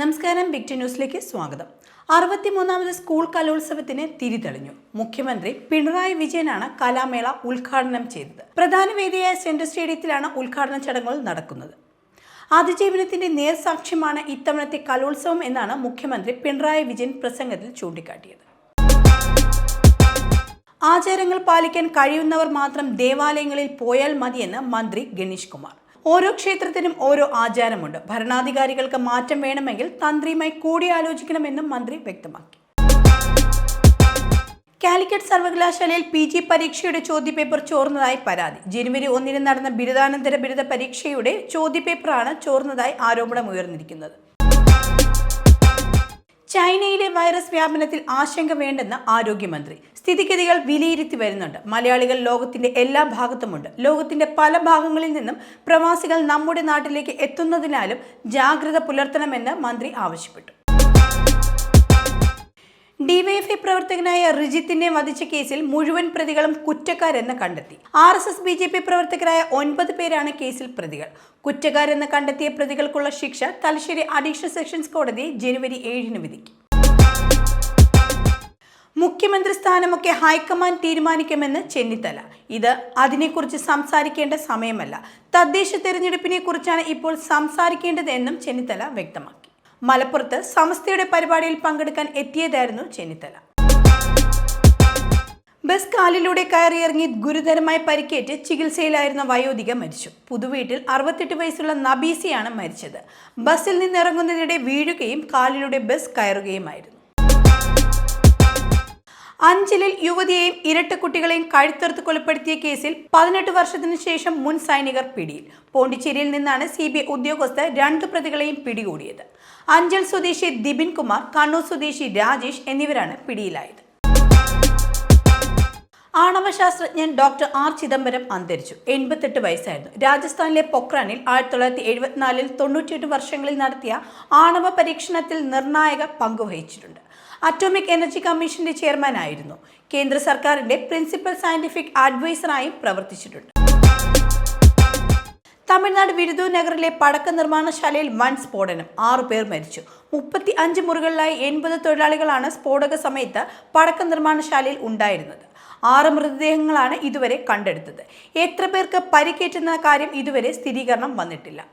നമസ്കാരം big T ന്യൂസിലേക്ക് സ്വാഗതം. അറുപത്തിമൂന്നാമത് സ്കൂൾ കലോത്സവത്തിന് തിരിതെളിഞ്ഞു. മുഖ്യമന്ത്രി പിണറായി വിജയനാണ് കലാമേള ഉദ്ഘാടനം ചെയ്തത്. പ്രധാന വേദിയായ സെൻട്രൽ സ്റ്റേഡിയത്തിലാണ് ഉദ്ഘാടന ചടങ്ങുകൾ നടക്കുന്നത്. അതിജീവനത്തിന്റെ നേർസാക്ഷ്യമാണ് ഇത്തവണത്തെ കലോത്സവം എന്നാണ് മുഖ്യമന്ത്രി പിണറായി വിജയൻ പ്രസംഗത്തിൽ ചൂണ്ടിക്കാട്ടിയത്. ആചാരങ്ങൾ പാലിക്കാൻ കഴിയുന്നവർ മാത്രം ദേവാലയങ്ങളിൽ പോയാൽ മതിയെന്ന് മന്ത്രി ഗണേഷ് കുമാർ. ഓരോ ക്ഷേത്രത്തിനും ഓരോ ആചാരമുണ്ട്. ഭരണാധികാരികൾക്ക് മാറ്റം വേണമെങ്കിൽ തന്ത്രിയുമായി കൂടിയാലോചിക്കണമെന്നും മന്ത്രി വ്യക്തമാക്കി. കാലിക്കറ്റ് സർവകലാശാലയിൽ പി ജി പരീക്ഷയുടെ ചോദ്യപേപ്പർ ചോർന്നതായി പരാതി. ജനുവരി ഒന്നിന് നടന്ന ബിരുദാനന്തര ബിരുദ പരീക്ഷയുടെ ചോദ്യപേപ്പറാണ് ചോർന്നതായി ആരോപണമുയർന്നിരിക്കുന്നത്. ചൈനയിലെ വൈറസ് വ്യാപനത്തിൽ ആശങ്ക വേണ്ടെന്ന് ആരോഗ്യമന്ത്രി. സ്ഥിതിഗതികൾ വിലയിരുത്തി വരുന്നുണ്ട്. മലയാളികൾ ലോകത്തിന്റെ എല്ലാ ഭാഗത്തുമുണ്ട്. ലോകത്തിന്റെ പല ഭാഗങ്ങളിൽ നിന്നും പ്രവാസികൾ നമ്മുടെ നാട്ടിലേക്ക് എത്തുന്നതിനാലും ജാഗ്രത പുലർത്തണമെന്ന് മന്ത്രി ആവശ്യപ്പെട്ടു. ഡിവൈഎഫ്ഐ പ്രവർത്തകനായ റിജിത്തിനെ വധിച്ച കേസിൽ മുഴുവൻ പ്രതികളും കുറ്റക്കാരെന്ന് കണ്ടെത്തി. R S S B J P പ്രവർത്തകരായ ഒൻപത് പേരാണ് കേസിൽ പ്രതികൾ. കുറ്റക്കാരെന്ന് കണ്ടെത്തിയ പ്രതികൾക്കുള്ള ശിക്ഷ തലശ്ശേരി അഡീഷണൽ സെഷൻസ് കോടതി ജനുവരി ഏഴിന് വിധിക്കും. മുഖ്യമന്ത്രി സ്ഥാനമൊക്കെ ഹൈക്കമാൻഡ് തീരുമാനിക്കുമെന്ന് ചെന്നിത്തല. ഇത് അതിനെക്കുറിച്ച് സംസാരിക്കേണ്ട സമയമല്ല. തദ്ദേശ തെരഞ്ഞെടുപ്പിനെ കുറിച്ചാണ് ഇപ്പോൾ സംസാരിക്കേണ്ടതെന്നും ചെന്നിത്തല വ്യക്തമാക്കി. മലപ്പുറത്ത് സമസ്തയുടെ പരിപാടിയിൽ പങ്കെടുക്കാൻ എത്തിയതായിരുന്നു ചെന്നിത്തല. ബസ് കാലിലൂടെ കയറിയിറങ്ങി ഗുരുതരമായി പരിക്കേറ്റ് ചികിത്സയിലായിരുന്ന വയോധിക മരിച്ചു. പുതുവീട്ടിൽ അറുപത്തെട്ട് വയസ്സുള്ള നബീസിയാണ് മരിച്ചത്. ബസ്സിൽ നിന്നിറങ്ങുന്നതിനിടെ വീഴുകയും കാലിലൂടെ ബസ് കയറുകയുമായിരുന്നു. അഞ്ചലിൽ യുവതിയെയും ഇരട്ട കുട്ടികളെയും കഴുത്തെടുത്ത് കൊലപ്പെടുത്തിയ കേസിൽ പതിനെട്ട് വർഷത്തിനു ശേഷം മുൻ സൈനികർ പിടിയിൽ. പോണ്ടിച്ചേരിയിൽ നിന്നാണ് സി ഉദ്യോഗസ്ഥർ രണ്ട് പ്രതികളെയും പിടികൂടിയത്. അഞ്ചൽ സ്വദേശി ദിബിൻ കുമാർ കണ്ണൂർ സ്വദേശി രാജേഷ് എന്നിവരാണ് പിടിയിലായത്. ആണവ ശാസ്ത്രജ്ഞൻ ഡോക്ടർ ആർ ചിദംബരം അന്തരിച്ചു. എൺപത്തെട്ട് വയസ്സായിരുന്നു. രാജസ്ഥാനിലെ പൊക്രാനിൽ ആയിരത്തി തൊള്ളായിരത്തി എഴുപത്തിനാലിൽ തൊണ്ണൂറ്റിയെട്ട് വർഷങ്ങളിൽ നടത്തിയ ആണവ പരീക്ഷണത്തിൽ നിർണായക പങ്കുവഹിച്ചിട്ടുണ്ട് അറ്റോമിക് എനർജി കമ്മീഷന്റെ ചെയർമാനായിരുന്നു. കേന്ദ്ര സർക്കാരിന്റെ പ്രിൻസിപ്പൽ സയന്റിഫിക് അഡ്വൈസറായും പ്രവർത്തിച്ചിട്ടുണ്ട്. തമിഴ്നാട് വിരുദൂർ നഗറിലെ പടക്ക നിർമ്മാണശാലയിൽ വൻ സ്ഫോടനം. ആറ് പേർ മരിച്ചു. മുപ്പത്തി അഞ്ച് മുറികളിലായി എൺപത് തൊഴിലാളികളാണ് സ്ഫോടക സമയത്ത് പടക്ക നിർമ്മാണശാലയിൽ ഉണ്ടായിരുന്നത്. ആറ് മൃതദേഹങ്ങളാണ് ഇതുവരെ കണ്ടെടുത്തത്. എത്ര പേർക്ക് പരിക്കേറ്റുന്ന കാര്യം ഇതുവരെ സ്ഥിരീകരണം വന്നിട്ടില്ല.